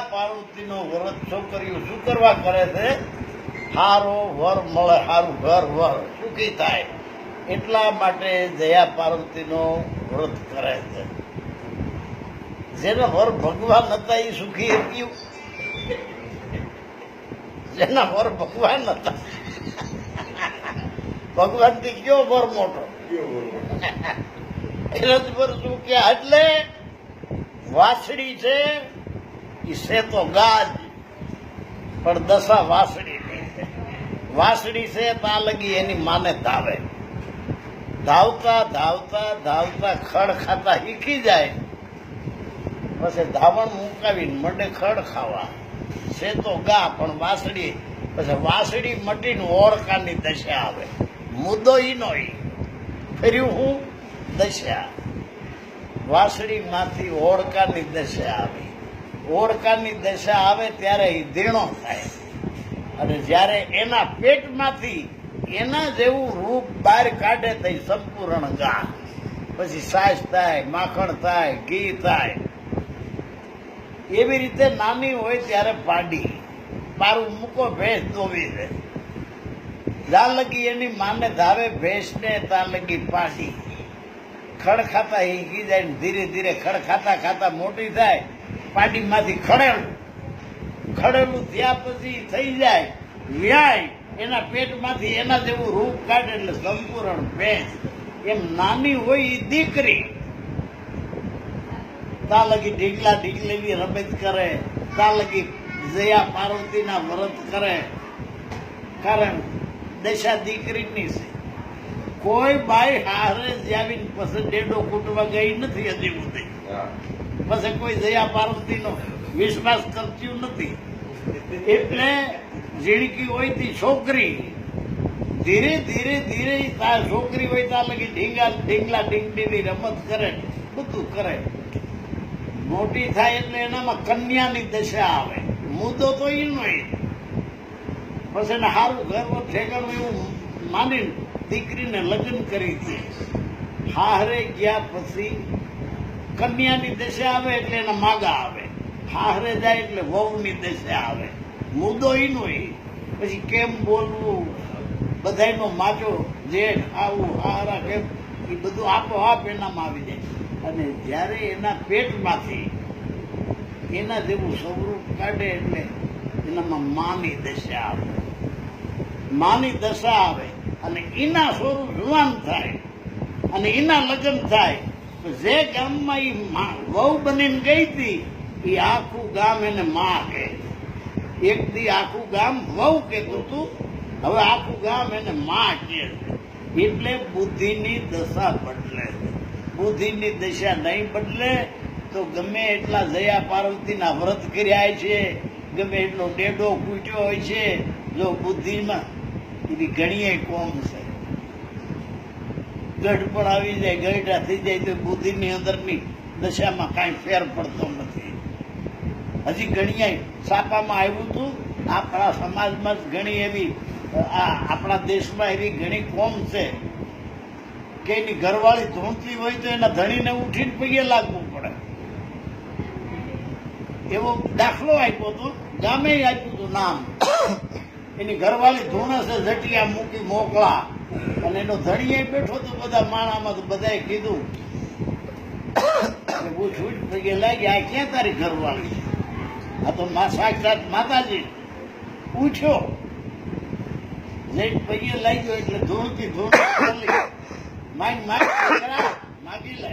પાર્વતીનો વ્રત છોકરીઓ શું કરવા કરે છે? હારો વર મળે હારું ઘર વર સુખી થાય? એટલા માટે જયા પાર્વતીનો વ્રત કરે છે. જેને વર ભગવાન હતા એ સુખી હતી જેના વર ભગવાન હતા. ભગવાનથી કયો વર મોટો? એના જ શું કે એટલે વાસળી છે છે તો ગાજ. પણ દશા વાસળી છે છે તા એની માને ધાવે. ધાવતા ધાવતા ધાવતા ખડ ખાતા શીખી જાય. પછી ધાવણ મુકાવીને મંડે ખડ ખાવા. છે તો ગા, પણ વાસડી પછી વાસડી મટીને ઓળખાની દશા આવે. મુદ્દો ઈનો ઈ. ફર્યું હું? દશા. વાસળીમાંથી ઓળકાની દશા આવી. ઓળકાની દશા આવે ત્યારે એ ધીણો થાય. અને જ્યારે એના પેટમાંથી એના જેવું રૂપ બહાર કાઢે તો સંપૂર્ણ ગા પછી સાસ થાય, માખણ થાય, ઘી થાય. એવી રીતે નાની હોય ત્યારે પાડી. મારું મૂકો ભેંસ દોવી દે. જ્યાં લગી એની માને ધાવે ભેંસને ત્યાં લગી પાડી. ખડ ખાતા હીકી જાય ધીરે ધીરે ખડ ખાતા ખાતા મોટી થાય. પાડીમાંથી ખડેલું ખડેલું થયા પછી થઈ જાય. વ્યાય એના પેટમાંથી એના જેવું રૂપ કાઢે એટલે સંપૂર્ણ ભેંસ. એમ નાની હોય એ દીકરી. તા લગી ઢીકલા ઢીકલેલી રમત કરે. તા લગી જયા પાર્વતીના વ્રત કરે. કારણ દશા દીકરીની છે. કોઈ બાઈ હારે જાવીને પછી ડેડો કૂટવા ગઈ નથી હજી સુધી. પછી કોઈ જયા પાર્વતીનો વિશ્વાસ કરતું નથી. એટલે ઝીણકી હોય તી છોકરી, ધીરે ધીરે ધીરે તા છોકરી હોય ત્યાં લગી ઢીંગા ઢીંગલા ઢીંગડીની રમત કરે, બધું કરે. મોટી થાય એટલે એનામાં કન્યાની દશા આવે. મુદ્દો તો એનો ય. પછી એને સારું ઘર ઠેકાણું એવું માની દીકરીને લગ્ન કરી દે. હારે ગયા પછી કન્યાની દશા આવે એટલે એના માગા આવે. હારે જાય એટલે વહુની દશા આવે. મુદ્દો એનો ય. પછી કેમ બોલવું? બધાયનો માચો જેઠ, આવું હારા કેમ? એ બધું આપોઆપ એનામાં આવી જાય. અને જ્યારે એના પેટમાંથી એના જેવું સ્વરૂપ કાઢે એટલે એનામાં માની દશા આવે. માની દશા આવે અને એના સ્વરૂપ જુવાન થાય અને એના લગ્ન થાય. જે ગામમાં એ વહુ બનીને ગઈ હતી એ આખું ગામ એને માં કહે. એક દી આખું ગામ વહુ કહેતું હતું, હવે આખું ગામ એને માં કહે એટલે બુદ્ધિની દશા બદલે. બુદ્ધિની દશા નહીં બદલે તો ગમે એટલા જયા પાર્વતીના વ્રત કર્યા છે, ગમે એટલો ડેડો કૂટ્યો હોય છે, જો બુદ્ધિમાં એવી ઘણીએ કોમ છે. ગઢ પણ આવી જાય ગઢ થઈ જાય તો બુદ્ધિની અંદરની દશામાં કાંઈ ફેર પડતો નથી. હજી ઘણી છાપામાં આવ્યું હતું આપણા સમાજમાં જ ઘણી એવી આ આપણા દેશમાં એવી ઘણી કોમ છે કે એની ઘરવાળી ધૂણતી હોય તો એના ધણીને ઉઠીને પૈયે લાગવું પડે. એવો દાખલો આપ્યો હતો ગામે આપ્યું હતું નામ. એની ઘરવાળી ધૂણસે જટિયા મૂકી મોકલા. અને એનો ધણીએ બેઠો તો બધા માણામાં તો બધાએ કીધું હું છૂટ પૈયે લાગી, આ ક્યાં તારી ઘરવાળી આ તો સાક્ષાત માતાજી. પૂછ્યો. લેટ પગે લઈ ગયો એટલે ધૂળથી ધૂળ. માગ માગ માગી લે.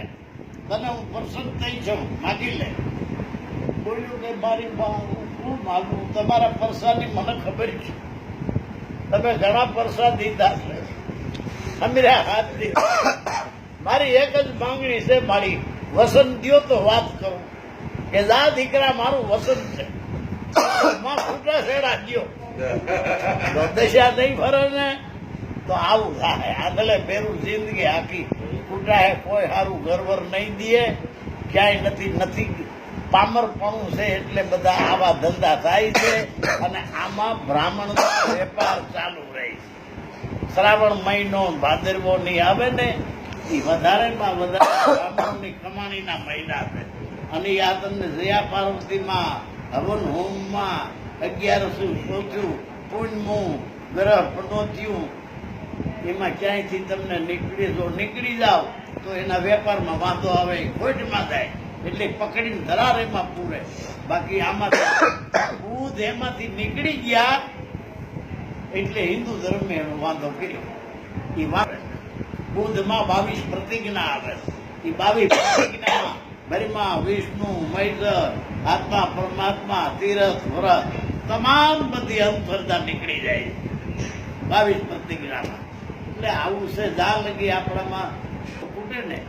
તને હું પ્રસન્ન થઈ છું માગી લે. બોલ્યું કે, મારી બા, હું માગું? તમારા પરસાની મને ખબર છે. તમે ઘણા પરસાદ દીધા છે હાથ મારી એક જ માંગણી છે મારી. વસન દો તો વાત કરું. કે જા દીકરા, મારું વસન છે. માં ફૂટા નહીં ફરે ને તો આવું થાય. આગલે પેરું જિંદગી આખી. ફૂટા કોઈ સારું ઘરવર નહીં દે. ક્યાંય નથી નથી પામરપણું છે એટલે બધા આવા ધંધા થાય છે અને આમાં બ્રાહ્મણ વેપાર ચાલુ રહે છે. શ્રાવણ મહિનો ભાદરવો ની આવે ને એ વધારેમાં વધારે બ્રાહ્મણોની કમાણીના મહિના છે. અને આ તમને જયા પાર્વતીમાં, હવન હોમમાં, અગિયારસું ચોથું પૂનમું ગ્રહ પનોત્યું એમાં ક્યાંયથી તમને નીકળી, જો નીકળી જાઓ, તો એના વેપારમાં વાંધો આવે, ખોટમાં થાય એટલે પકડીને ધરાર એમાં પૂરે. બાકી આમાંથી બુધ એમાંથી નીકળી ગયા એટલે હિન્દુ ધર્મે એનો વાંધો કર્યો. એ બુધમાં બાવીસ પ્રતિજ્ઞા આવે એ બાવીસ પ્રતિજ્ઞામાં બ્રહ્મા વિષ્ણુ, મૈત્ર, આત્મા, પરમાત્મા, તીરથ વ્રત તમામ બધી અંતરતા નીકળી જાય બાવીસ પ્રતિજ્ઞામાં. એટલે આવું છે. જા લગી આપણામાં. કૂટે ને.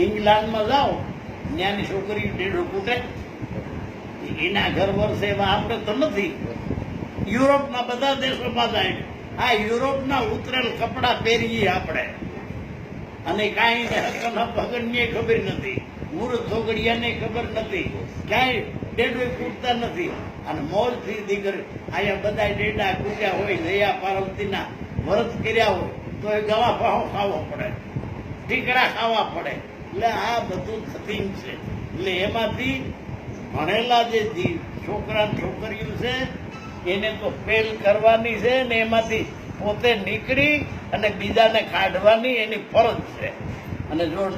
ઇંગ્લેન્ડમાં જાઓ. ત્યાંની છોકરી ડેઢો ફૂટે. એના ઘર વર્ષે એમાં આપણે તો નથી. યુરોપના બધા દેશોમાં જાય આ યુરોપના ઉતરેલ કપડાં પહેરીએ આપણે. અને કાંઈ ભગનને ખબર નથી. મૂર્ખ છોકરીયાને ખબર નથી. ક્યાંય ડેડવે કૂટતા નથી. અને મોજથી દીકરી અહીંયા બધા ડેડા કૂટ્યા હોય, દયા પાર્વતીના વ્રત કર્યા હોય, તો એ ગવા ખાવો પડે. ટીકડા ખાવા પડે. એટલે આ બધું થતી છે. એટલે એમાંથી ભણેલા જે છોકરા છોકરીઓ છે, એને તો ફેલ કરવાની છે ને એમાંથી પોતે નીકળી અને બીજાને કાઢવાની એની ફરજ છે. અને જો